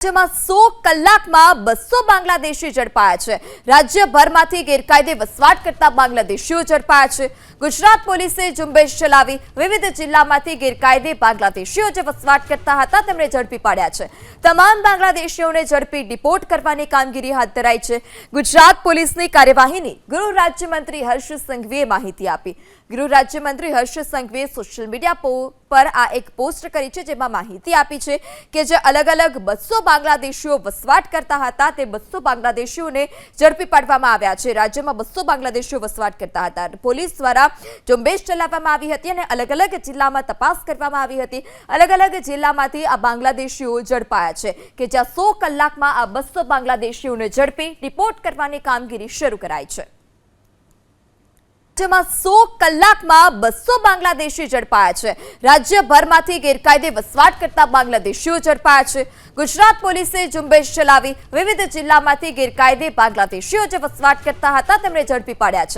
રાજ્યમાં સો કલાકમાં બસો બાંગ્લાદેશી ઝડપાયા છે. રાજ્યભરમાંથી ગેરકાયદે વસવાટ કરતા બાંગ્લાદેશીઓ ઝડપાયા છે. ગુજરાત પોલીસે ઝુંબેશ ચલાવી વિવિધ જિલ્લામાંથી ગેરકાયદે બાંગ્લાદેશીઓ જે વસવાટ કરતા હતા તેમણે ઝડપી પાડ્યા છે. તમામ બાંગ્લાદેશીઓને ઝડપી ડિપોર્ટ કરવાની કામગીરી હાથ ધરાઈ છે. ગુજરાત પોલીસની કાર્યવાહીની ગૃહ રાજ્યમંત્રી હર્ષ સંઘવીએ માહિતી આપી. ગૃહ રાજ્યમંત્રી હર્ષ સંઘવીએ સોશિયલ મીડિયા પર આ એક પોસ્ટ કરી છે જેમાં માહિતી આપી છે કે જે અલગ અલગ બસો બાંગ્લાદેશીઓ વસવાટ કરતા હતા, તે બસો બાંગ્લાદેશીઓને ઝડપી પાડવામાં આવ્યા છે. રાજ્યમાં બસો બાંગ્લાદેશીઓ વસવાટ કરતા હતા. પોલીસ દ્વારા ઝુંબેશ ચલાવવામાં આવી હતી અને અલગ અલગ જિલ્લામાં તપાસ કરવામાં આવી હતી. અલગ અલગ જિલ્લામાંથી આ બાંગ્લાદેશીઓ ઝડપાયા છે કે જ્યાં સો કલાકમાં આ બસો બાંગ્લાદેશીઓને ઝડપી રિપોર્ટ કરવાની કામગીરી શરૂ કરાઈ છે. જેમાં સો કલાકમાં બસો બાંગ્લાદેશી ઝડપાયા છે. રાજ્યભરમાંથી ગેરકાયદે વસવાટ કરતા બાંગ્લાદેશીઓ ઝડપાયા છે. ગુજરાત પોલીસે ઝુંબેશ ચલાવી વિવિધ જિલ્લામાંથી ગેરકાયદે બાંગ્લાદેશીઓ જે વસવાટ કરતા હતા, તેમણે ઝડપી પાડ્યા છે.